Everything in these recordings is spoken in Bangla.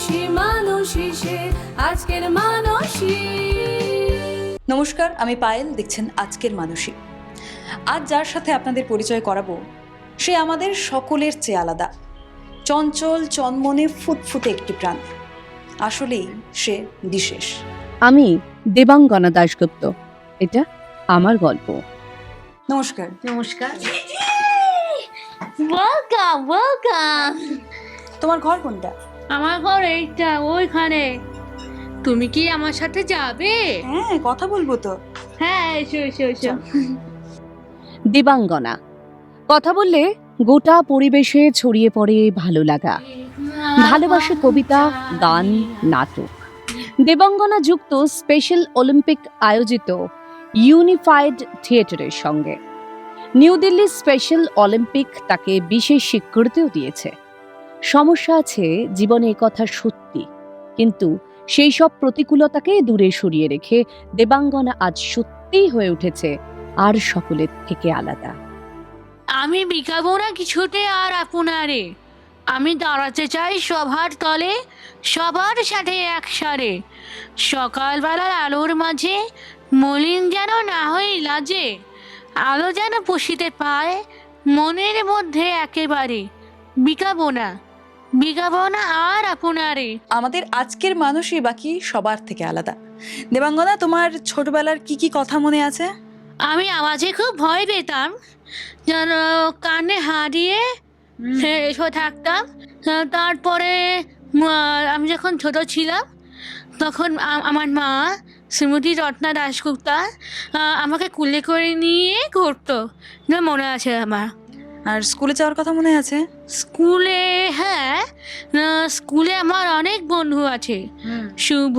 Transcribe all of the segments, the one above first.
মানুষই মানুষই সে আজকের মানুষই। নমস্কার আমি পায়েল দেখছেন আজকের মানুষই। আজ যার সাথে আপনাদের পরিচয় করাবো সে আমাদের সকলের চেয়ে আলাদা। চঞ্চল চনমনে ফুটফুটে একটি প্রাণ। আসলেই সে বিশেষ। আমি দেবাঙ্গনা দাশগুপ্ত। এটা আমার গল্প। নমস্কার। নমস্কার। ওয়েলকাম ওয়েলকাম তোমার ঘর কোনটা? আমার ঘর এইটা ওইখানে। তুমি কি আমার সাথে যাবে? হ্যাঁ কথা বলব তো। হ্যাঁ এসো এসো এসো। দেবাঙ্গনা কথা বললে গোটা পরিবেশে ছড়িয়ে পড়ে ভালো লাগা। ভালোবাসে কবিতা গান নাটক। দেবাঙ্গনা যুক্ত স্পেশাল অলিম্পিক আয়োজিত ইউনিফাইড থিয়েটারের সঙ্গে। নিউ দিল্লি স্পেশাল অলিম্পিক তাকে বিশেষ স্বীকৃতিও দিয়েছে। সমস্যা আছে, জীবনে কথা সত্যি। কিন্তু সেই সব প্রতিকূলতাকে দূরে সরিয়ে রেখে দেবাঙ্গনা আজ সত্যিই হয়ে উঠেছে, আর সকলের থেকে আলাদা। আমি বিকাবো না কিছুতে আর আপনারে। আমি দাঁড়াতে চাই সবার তলে, সবার সাথে একসারে সকালবেলার আলোর মাঝে মলিন যেন না হই লাজে, আলো যেন পুষিতে পায় মনের মধ্যে একেবারে। বিকাবো না। বিকাবো না আর আপনারে। আমাদের আজকের মানুষই বাকি সবার থেকে আলাদা। দেবাঙ্গনা তোমার ছোটবেলার কি কি কথা মনে আছে? আমি আওয়াজে খুব ভয় পেতাম যেন কানে হারিয়ে এসে থাকতাম। তারপরে আমি যখন ছোট ছিলাম তখন আমার মা শ্রীমতী রত্না দাশগুপ্তা আমাকে কুলে করে নিয়ে ঘুরতো মনে আছে আমার। আর স্কুলে যাওয়ার কথা মনে আছে? স্কুলে হ্যাঁ স্কুলে আমার অনেক বন্ধু আছে। শুভ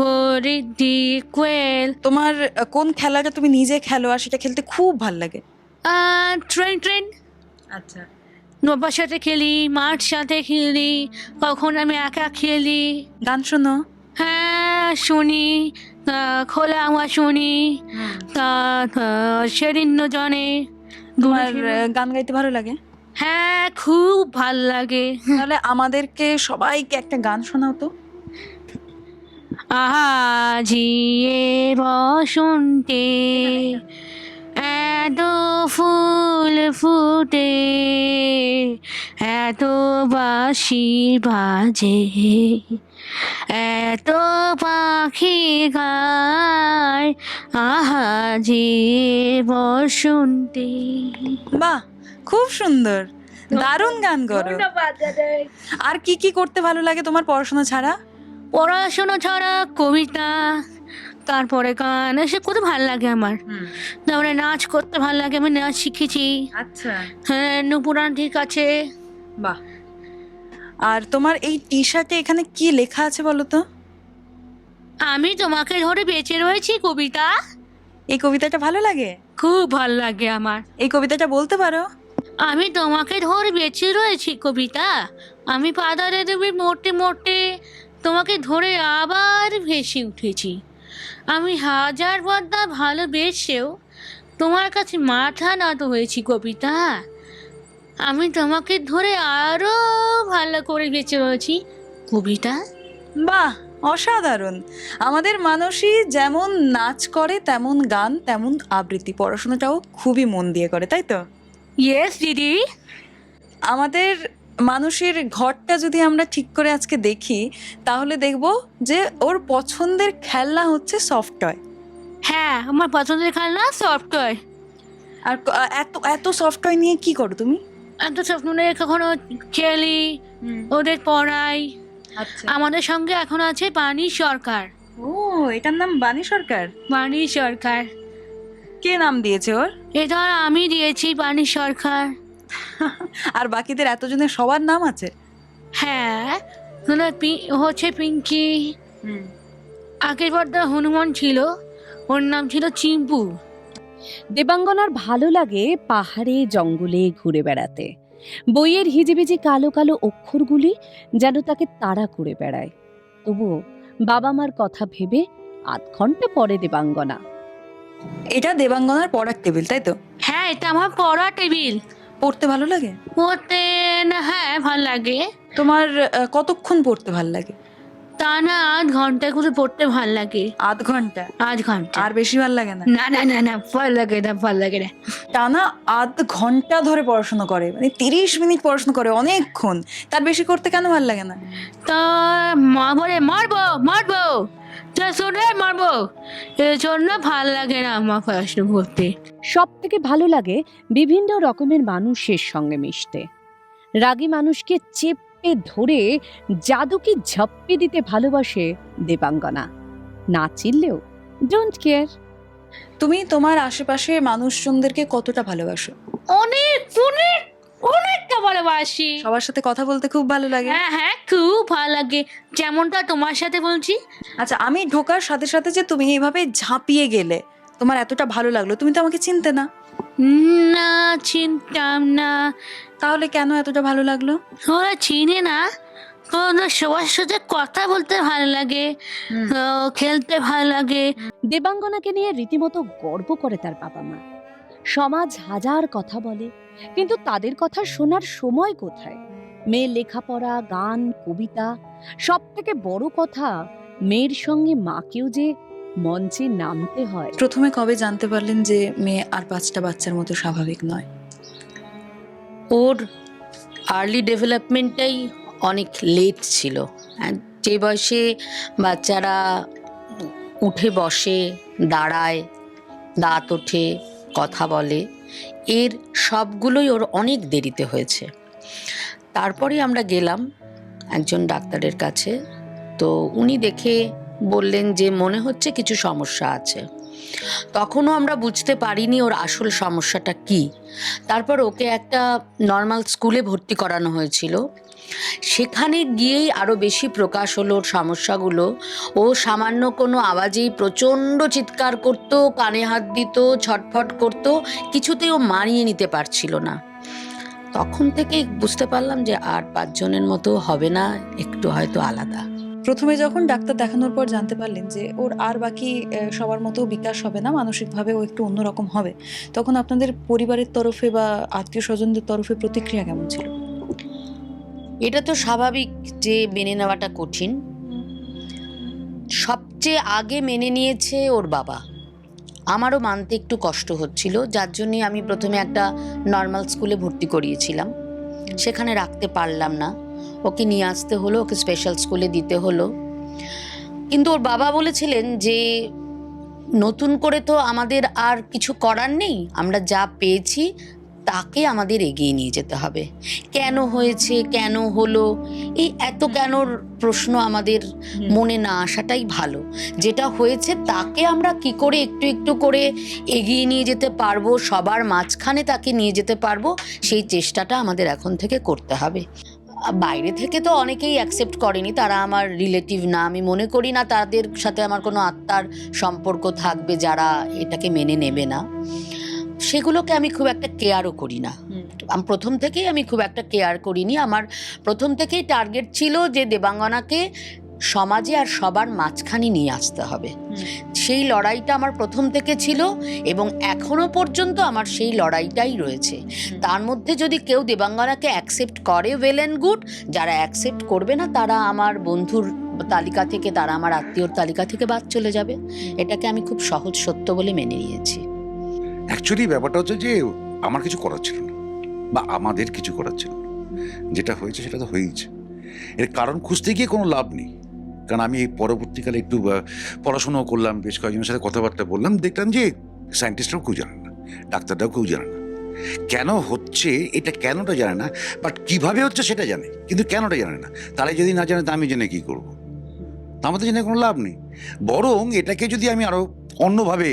রিদ্ধি কোয়েল। তোমার কোন খেলাটা তুমি নিজে খেলো আর সেটা খেলতে খুব ভালো লাগে? Train train. আচ্ছা। নব্বার সাথে খেলি মার সাথে খেলি কখন আমি একা খেলি। গান শোনো। হ্যাঁ শুনি খোলা আমার শুনি। তা সেরিন্য জনে তোমার গান গাইতে ভালো লাগে? হ্যাঁ খুব ভালো লাগে। তাহলে আমাদেরকে সবাইকে একটা গান শোনাও তো। আজিয়ে বসন্তে এত ফুল ফুটে এত বাঁশি বাজে এত পাখি গায়। আহা যে বসন্তে। বাহ! খুব সুন্দর। দারুণ গান করো আর কি কি করতে ভালো লাগে তোমার পড়াশোনা ছাড়া? পড়াশোনা ছাড়া কবিতা তারপরে গান এসব করতে ভালো লাগে আমার। তারপরে নাচ করতে ভালো লাগে আমি নাচ শিখেছি। আচ্ছা। হ্যাঁ ঠিক আছে বাহ। আর তোমার এই টি শার্টে এখানে কি লেখা আছে বলো তো? আমি তোমাকে ধরে বেঁচে রয়েছি কবিতা। এই কবিতাটা ভালো লাগে? খুব ভালো লাগে আমার। এই কবিতাটা বলতে পারো? আমি তোমাকে ধরে বেঁচে রয়েছি, কবিতা। আমি পাদারে দেবে মোটে মোটে তোমাকে ধরে আবার ভেসে উঠেছি। আমি হাজার বদ্দা ভালোবেসেও তোমার কাছে মাথা নত হয়েছি, কবিতা। আমি তোমাকে ধরে আরও ভালো করে বেঁচে রয়েছি, কবিতা। বাহ, অসাধারণ। আমাদের মানুষই যেমন নাচ করে, তেমন গান, তেমন আবৃত্তি, পড়াশোনাটাও খুবই মন দিয়ে করে, তাই তো? ইয়েস দিদি। আমাদের মানুষের ঘরটা যদি আমরা ঠিক করে আজকে দেখি তাহলে দেখব যে ওর পছন্দের খেলনা হচ্ছে সফট টয় হ্যাঁ আমার পছন্দের খেলনা সফটওয়্যার আর এত এত সফট টয় নিয়ে কি করো তুমি? এত স্বপ্ন নিয়ে কখনো খেলি ওদের পড়াই। আচ্ছা। আমাদের সঙ্গে এখন আছে বাণী সরকার। ও এটার নাম বাণী সরকার? বাণী সরকার। কে নাম দিয়েছে ওর? এ ধর আমি দিয়েছি বাণী সরকার। আর বাকিদের এতজনের সবার নাম আছে? হ্যাঁ পি- হচ্ছে পিঙ্কি। আগের বর্দা হনুমান ছিল ওর নাম ছিল চিম্পু। দেবাঙ্গনার ভালো লাগে পাহাড়ে জঙ্গলে ঘুরে বেড়াতে। বইয়ের হিজিবিজি কালো কালো অক্ষরগুলি যেন তাকে তাড়া করে বেড়ায়। তবুও বাবা মার কথা ভেবে আধ ঘণ্টা পরে দেবাঙ্গনা এটা দেবাঙ্গনার পড়ার টেবিল তাই তো? হ্যাঁ এটা আমার পড়া টেবিল। পড়তে ভালো লাগে? পড়তে না হ্যাঁ ভালো লাগে। তোমার আহ, কতক্ষণ পড়তে ভালো লাগে? তা না আধ ঘণ্টা করে পড়তে ভালো লাগে। আধ ঘণ্টা? আধ ঘণ্টা। আর বেশি ভালো লাগে না? না না না না ভালো লাগে না ভালো লাগে না। টানা আধ ঘণ্টা ধরে পড়াশোনা করে মানে তিরিশ মিনিট পড়াশোনা করে অনেকক্ষণ। তার বেশি করতে কেন ভালো লাগে না? তা মা বলে মারবো মারবো। শুনে মারবো এই জন্য ভালো লাগে না আমার পড়াশোনা করতে সব থেকে ভালো লাগে বিভিন্ন রকমের মানুষের সঙ্গে মিশতে। রাগী মানুষকে চেপে ধরে জাদুকে ঝপ্পে দিতে ভালোবাসে দেবাঙ্গনা। না চিনলেও ডোন্ট কেয়ার তুমি তোমার আশেপাশে মানুষজনদেরকে কতটা ভালোবাসো? অনেক অনেক। অনেকটা ভালোবাসি। সবার সাথে কথা বলতে খুব ভালো লাগে। হ্যাঁ হ্যাঁ খুব ভালো লাগে। যেমনটা তোমার সাথে বলছি। আচ্ছা আমি ঢোকার সাথে সাথে যে তুমি এইভাবে ঝাঁপিয়ে গেলে তোমার এতটা ভালো লাগল তুমি তো আমাকে চিনতে না। না চিনতাম না। তাহলে কেন এতটা ভালো লাগল? ওরা চিনে না। ওরা সবার সাথে কথা বলতে ভালো লাগে। ও, খেলতে ভালো লাগে। দেবাঙ্গনাকে নিয়ে রীতিমতো গর্ব করে তার বাবা মা। সমাজ হাজার কথা বলে, কিন্তু তাদের কথা শোনার সময় কোথায়? মেয়ে লেখাপড়া, গান, কবিতা সব থেকে বড় কথা মেয়ের সঙ্গে মাকেও যে মঞ্চে নামতে হয়। প্রথমে কবে জানতে পারলেন যে মেয়ে আর পাঁচটা বাচ্চার মতো স্বাভাবিক নয়? ওর আর্লি ডেভেলপমেন্টটাই অনেক লেট ছিল। যে বয়সে বাচ্চারা উঠে বসে, দাঁড়ায়, দাঁত ওঠে কথা বলে। এর সবগুলোই ওর অনেক দেরিতে হয়েছে। তারপরে আমরা গেলাম একজন ডাক্তারের কাছে। তো উনি দেখে বললেন যে মনে হচ্ছে কিছু সমস্যা আছে। তখনও আমরা বুঝতে পারিনি ওর আসল সমস্যাটা কী। তারপর ওকে একটা নর্মাল স্কুলে ভর্তি করানো হয়েছিল। সেখানে গিয়েই আরও বেশি প্রকাশ হলো ওর সমস্যাগুলো। ও সামান্য কোনো আওয়াজেই প্রচণ্ড চিৎকার করতো, কানে হাত দিত, ছটফট করতো, কিছুতেই ও মানিয়ে নিতে পারছিল না। তখন থেকেই বুঝতে পারলাম যে আর পাঁচজনের মতো হবে না, একটু হয়তো আলাদা। প্রথমে যখন ডাক্তার দেখানোর পর জানতে পারলেন যে ওর আর বাকি সবার মতো বিকাশ হবে না মানসিকভাবে ও একটু অন্যরকম হবে, তখন আপনাদের পরিবারের তরফে বা আত্মীয় স্বজনদের তরফে প্রতিক্রিয়া কেমন ছিল? এটা তো স্বাভাবিক যে মেনে নেওয়াটা কঠিন। সবচেয়ে আগে মেনে নিয়েছে ওর বাবা। আমারও মানতে একটু কষ্ট হচ্ছিল, যার জন্যে আমি প্রথমে একটা নর্মাল স্কুলে ভর্তি করিয়েছিলাম। সেখানে রাখতে পারলাম না। ওকে নিয়ে আসতে হলো ওকে স্পেশাল স্কুলে দিতে হলো। কিন্তু ওর বাবা বলেছিলেন যে নতুন করে তো আমাদের আর কিছু করার নেই আমরা যা পেয়েছি তাকে আমাদের এগিয়ে নিয়ে যেতে হবে। কেন হয়েছে কেন হলো এই এত কেনর প্রশ্ন আমাদের মনে না আসাটাই ভালো। যেটা হয়েছে তাকে আমরা কি করে একটু একটু করে এগিয়ে নিয়ে যেতে পারব সবার মাঝখানে তাকে নিয়ে যেতে পারব সেই চেষ্টাটা আমাদের এখন থেকে করতে হবে। বাইরে থেকে তো অনেকেই অ্যাকসেপ্ট করেনি তারা আমার রিলেটিভ না আমি মনে করি না তাদের সাথে আমার কোনো আত্মার সম্পর্ক থাকবে যারা এটাকে মেনে নেবে না। সেগুলোকে আমি খুব একটা কেয়ারও করি না। আমি প্রথম থেকেই আমি খুব একটা কেয়ার করিনি। আমার প্রথম থেকেই টার্গেট ছিল যে দেবাঙ্গনাকে সমাজে আর সবার মাঝখানে নিয়ে আসতে হবে। সেই লড়াইটা আমার প্রথম থেকে ছিল এবং এখনও পর্যন্ত আমার সেই লড়াইটাই রয়েছে। তার মধ্যে যদি কেউ দেবাঙ্গনাকে অ্যাকসেপ্ট করে ওয়েল অ্যান্ড গুড যারা অ্যাকসেপ্ট করবে না তারা আমার বন্ধুর তালিকা থেকে তারা আমার আত্মীয়র তালিকা থেকে বাদ চলে যাবে। এটাকে আমি খুব সহজ সত্য বলে মেনে নিয়েছি। অ্যাকচুয়ালি ব্যাপারটা হচ্ছে যে আমার কিছু করার ছিল না বা আমাদের কিছু করার ছিল না। যেটা হয়েছে সেটা তো হয়েইছে। এর কারণ খুঁজতে গিয়ে কোনো লাভ নেই। কারণ আমি পরবর্তীকালে একটু পড়াশোনাও করলাম, বেশ কয়েকজনের সাথে কথাবার্তা বললাম, দেখলাম যে সায়েন্টিস্টরাও কেউ জানে না, ডাক্তাররাও কেউ জানে না। কেন হচ্ছে এটা কেনটা জানে না বাট কীভাবে হচ্ছে সেটা জানে, কিন্তু কেনটা জানে না? তারাই যদি না জানে, তা আমি জেনে কী করব? আমাদের জেনে কোনো লাভ নেই। বরং এটাকে যদি আমি আরও অন্যভাবে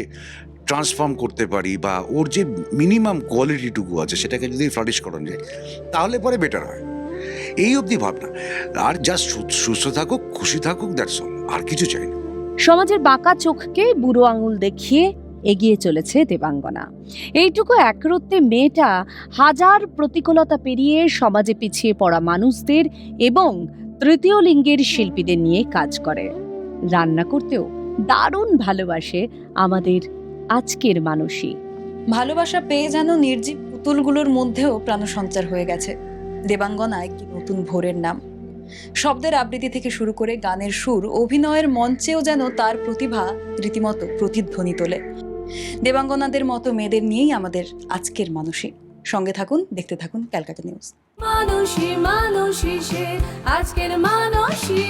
ট্রান্সফর্ম করতে পারি বা ওর যে মিনিমাম কোয়ালিটিটুকু আছে, সেটাকে যদি ফ্লারিশ করানো যায়, তাহলে পরে বেটার হয়। এই অবধি ভাবনা। আর জাস্ট সুস্থ থাকুক খুশি থাকুক দ্যাটস অল আর কিছু চাই না। সমাজের বাঁকা চোখকে বুড়ো আঙুল দেখিয়ে এগিয়ে চলেছে দেবাঙ্গনা। এইটুকু একরত্বে মেয়েটা হাজার প্রতিকূলতা পেরিয়ে সমাজে পিছিয়ে পড়া মানুষদের এবং তৃতীয় লিঙ্গের শিল্পীদের নিয়ে কাজ করে। রান্না করতেও দারুণ ভালোবাসে আমাদের আজকের মানুষই ভালোবাসা পেয়ে যেন নির্জীব পুতুলগুলোর মধ্যেও প্রাণসঞ্চার হয়ে গেছে। দেবাঙ্গনা একটি নতুন ভোরের নাম। শব্দের আবৃত্তি থেকে শুরু করে গানের সুর, অভিনয়ের মঞ্চেও যেন তার প্রতিভা রীতিমতো প্রতিধ্বনি তোলে। দেবাঙ্গনাদের মতো মেয়েদের নিয়েই আমাদের আজকের মানুষই সঙ্গে থাকুন, দেখতে থাকুন ক্যালকাটা নিউজ। মানুষই মানুষই সে আজকের মানুষই